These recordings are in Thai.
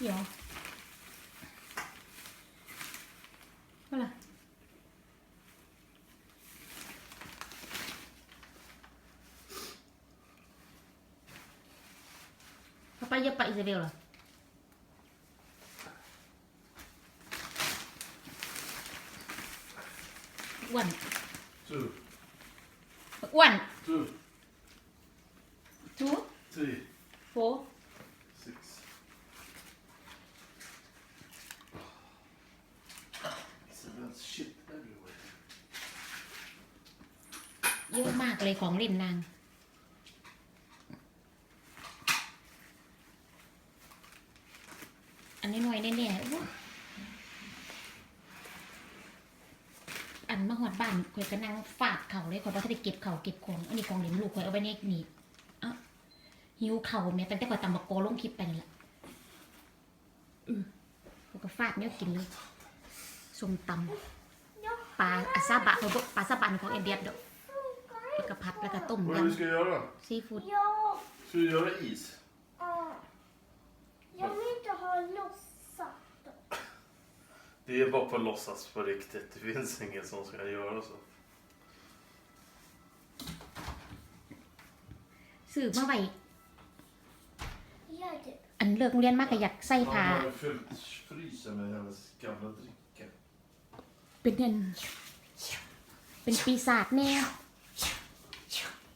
เดี๋ยวว่าล่ะ Papá ya Pak Isabel lah. One, Two, one, two, two, three, four. ยอะมากเลยของเล่นนาง อันนี้หน่อยแน่ๆอุ๊ยอันมาหอดบ้านข่อยก็นั่งฟาดเข่าเลยข่อยบ่ทันได้เก็บเข่าเก็บของ อันนี้ของเล่นลูกข่อยเอาไว้ในนี่เอ้าหิวเข่าแม่ตั้งแต่ข่อยตำบักโกลงคลิปไปนี่แหละอือข่อยก็ฟาดแนวกินเลยส้มตำปลาอาซาบะเข่อยบ่ปลาซาบะนี่ของเอ็นเดียดดอก แล้วก็ผัดแล้วก็ต้ม Vad är det vi ยำ ska göra? ซีฟู้ด Ja, Ska vi göra is? ja. Jag vill inte ha låtsas. Det är bara på låtsas på riktigt. Det finns ingen som ska göra så. ซื้อมาไว้ Gör det. อันเลิกโรงเรียนมากก็อยากใส่ผ้า Man har fyllt frysen med hennes gamla drycker. เป็นเงินเป็นปีศาจแน่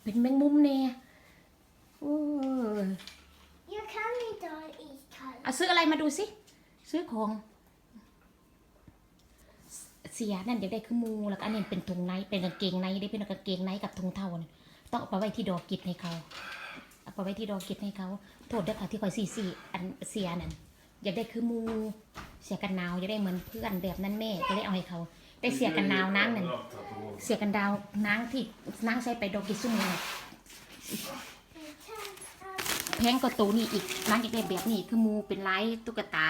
เป็นแมงมุมแน่โอ้ย Jag kan inte ha iskall. เอาซื้ออะไรมาดูสิ ซื้อของ เสียนั่นอยากได้คือมูแล้วก็อันนี้เป็นถุงในเป็นกางเกงในได้เป็นกางเกงในกับถุงเท่านี่ต้องเอาไปไว้ที่ดอกกิจให้เขาเอาไปไว้ที่ดอกกิจให้เขาโทษเด้อค่ะที่คอยสี่สี่อันเสียนั่นอยากได้คือมูเสียกันหนาวอยากได้เหมือนเพื่อนแบบนั้นแม่ก็เลยเอาให้เขา แต่เสียกันหนาวนางนั่นเสียกันดาวนางที่นางใช้ไปดอกกิซุมือน่ะ Jag kan แพงกว่าตัวนี้อีกนางอยากได้แบบนี้คือมูเป็นลายตุ๊กตา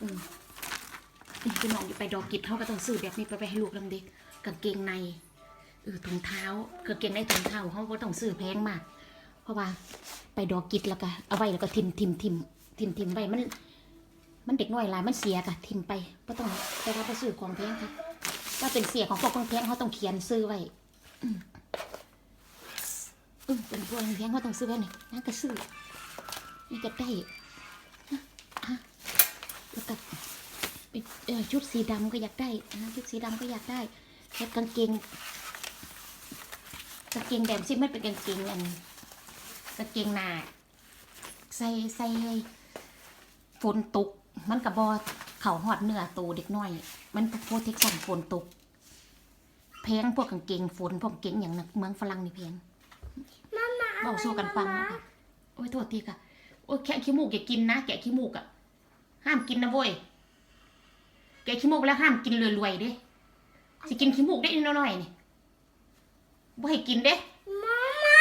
อืมนี่คือน้องอยู่ไปดอกกิจเขาก็ต้องซื้อแบบนี้ไปไปให้ลูกลำเด็กกางเกงในเออถุงเท้ากางเกงในถุงเท้าเขาก็ต้องซื้อแพงมาก เพราะว่าไปดอกกิจแล้วก็เอาไว้แล้วก็ทิมทิมทิมทิมทิมไว้มัน มันเด็กน้อยหลายมันเสียกะทิมไปก็ต้องไปรับไปซื้อของแพงครั บว่าเป็นเสียของพวกของแพงเขาต้องเขียนซื้อไว้อืมเป็นพวกเลี้ยงเขาต้องซื้อไว้นี่นั่นก็ซื้อนี่ก็ได้แล้วก็ชุดสีดำก็อยากได้นะชุดสีดำก็อยากได้แล้วกางเกงกางเกงแบบซิมันเป็นกางเกงอันกางเกงหนาใส่ใส่ฝนตกมันกับบอ เขาหอดเนื้อตูเด็กน้อย มันโปรเทคชั่นฝนตกเพลงพวกกางเกงฝนพวกเกงอย่างนักเมืองฝรั่งนี่แพงมามาบอกสู้กันฟังนะโอ้ยโทษทีค่ะโอ้ยแกขี้มูกอย่ากินนะแกขี้มูกอะ ห้ามกินนะโว้ยแกขี้มูกแล้วห้ามกินรวยๆเด้สิกินขี้มูกได้นิดหน่อยนี่บ่ให้กินเด้มามา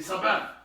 Isabel!